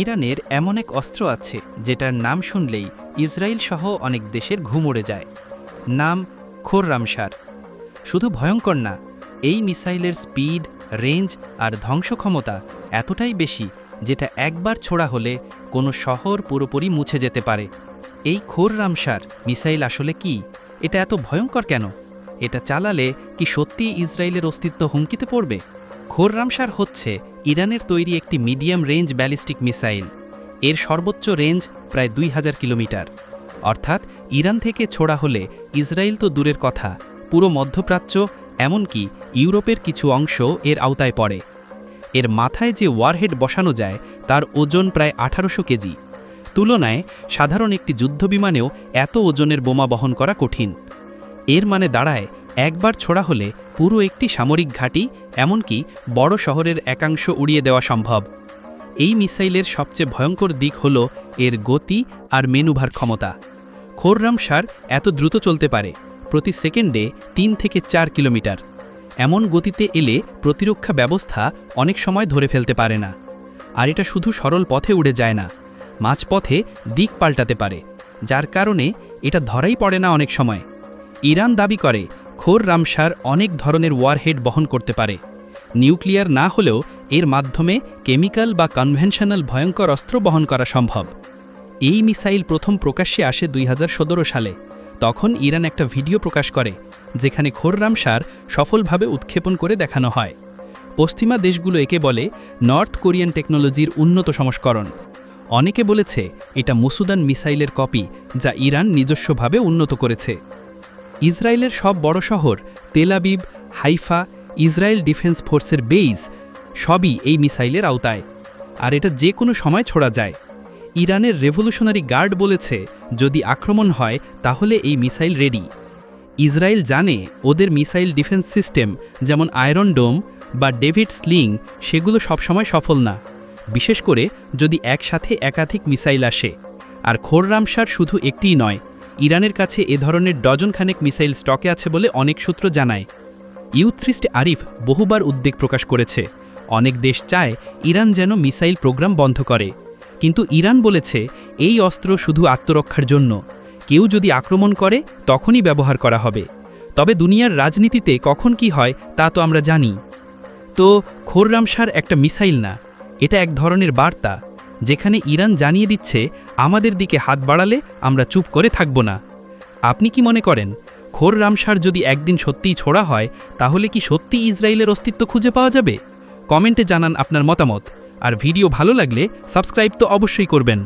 ইরানের এমন এক অস্ত্র আছে, যেটার নাম শুনলেই ইসরায়েল সহ অনেক দেশের ঘুম উড়ে যায়। নাম খোররামসার শুধু ভয়ঙ্কর না, এই মিসাইলের স্পিড, রেঞ্জ আর ধ্বংস ক্ষমতা এতটাই বেশি, যেটা একবার ছোড়া হলে কোনো শহর পুরোপুরি মুছে যেতে পারে। এই খোররামসার মিসাইল আসলে কি? এটা এত ভয়ঙ্কর কেন? এটা চালালে কি সত্যিই ইসরায়েলের অস্তিত্ব হুমকিতে পড়বে? খোররামসার হচ্ছে ইরানের তৈরি একটি মিডিয়াম রেঞ্জ ব্যালিস্টিক মিসাইল। এর সর্বোচ্চ রেঞ্জ প্রায় দুই হাজার কিলোমিটার। অর্থাৎ ইরান থেকে ছোড়া হলে ইসরায়েল তো দূরের কথা, পুরো মধ্যপ্রাচ্য, এমনকি ইউরোপের কিছু অংশ এর আওতায় পড়ে। এর মাথায় যে ওয়ারহেড বসানো যায়, তার ওজন প্রায় আঠারোশো কেজি। তুলনায় সাধারণ একটি যুদ্ধবিমানেও এত ওজনের বোমা বহন করা কঠিন। এর মানে দাঁড়ায় একবার ছোড়া হলে পুরো একটি সামরিক ঘাঁটি, এমনকি বড় শহরের একাংশ উড়িয়ে দেওয়া সম্ভব। এই মিসাইলের সবচেয়ে ভয়ঙ্কর দিক হল এর গতি আর মেনুভার ক্ষমতা। খোররাম সার এত দ্রুত চলতে পারে, প্রতি সেকেন্ডে তিন থেকে চার কিলোমিটার। এমন গতিতে এলে প্রতিরক্ষা ব্যবস্থা অনেক সময় ধরে ফেলতে পারে না। আর এটা শুধু সরল পথে উড়ে যায় না, মাঝপথে দিক পাল্টাতে পারে, যার কারণে এটা ধরাই পড়ে না অনেক সময়। ইরান দাবি করে খোর রামসার অনেক ধরনের ওয়ারহেড বহন করতে পারে। নিউক্লিয়ার না হলেও এর মাধ্যমে কেমিক্যাল বা কনভেনশনাল ভয়ঙ্কর অস্ত্র বহন করা সম্ভব। এই মিসাইল প্রথম প্রকাশ্যে আসে দুই হাজার সতেরো সালে। তখন ইরান একটা ভিডিও প্রকাশ করে, যেখানে খোররামসার সফলভাবে উৎক্ষেপণ করে দেখানো হয়। পশ্চিমা দেশগুলো একে বলে নর্থ কোরিয়ান টেকনোলজির উন্নত সংস্করণ। অনেকে বলেছে, এটা মুসুদান মিসাইলের কপি, যা ইরান নিজস্বভাবে উন্নত করেছে। ইসরায়েলের সব বড় শহর Tel Aviv Haifa, Israel defence ফোর্সের বেইজ, সবই এই মিসাইলের আওতায়। আর এটা যে কোনো সময় ছোড়া যায়। ইরানের রেভলিউশনারি গার্ড বলেছে, যদি আক্রমণ হয়, তাহলে এই মিসাইল রেডি। ইসরায়েল জানে ওদের মিসাইল ডিফেন্স সিস্টেম, যেমন আয়রন ডোম বা ডেভিড স্লিং, সেগুলো সবসময় সফল না। বিশেষ করে যদি একসাথে একাধিক মিসাইল আসে। আর খোররামসার শুধু একটিই নয় ইরানের কাছে এ ধরনের ডজনখানেক মিসাইল স্টকে আছে বলে অনেক সূত্র জানায়। ইউথ্রিস্ট আরিফ বহুবার উদ্বেগ প্রকাশ করেছে। অনেক দেশ চায় ইরান যেন মিসাইল প্রোগ্রাম বন্ধ করে। কিন্তু ইরান বলেছে, এই অস্ত্র শুধু আত্মরক্ষার জন্য। কেউ যদি আক্রমণ করে, তখনই ব্যবহার করা হবে। তবে দুনিয়ার রাজনীতিতে কখন কি হয়, তা তো আমরা জানি। তো খোররামসার একটা মিসাইল না। এটা এক ধরনের বার্তা। যেখানে ইরান জানিয়ে দিচ্ছে, আমাদের দিকে হাত বাড়ালে আমরা চুপ করে থাকব না। আপনি কি মনে করেন, খোর রামসার যদি একদিন সত্যিই ছোড়া হয়, তাহলে কি সত্যি ইসরায়েলের অস্তিত্ব খুঁজে পাওয়া যাবে? কমেন্টে জানান আপনার মতামত, আর ভিডিও ভালো লাগলে সাবস্ক্রাইব তো অবশ্যই করবেন।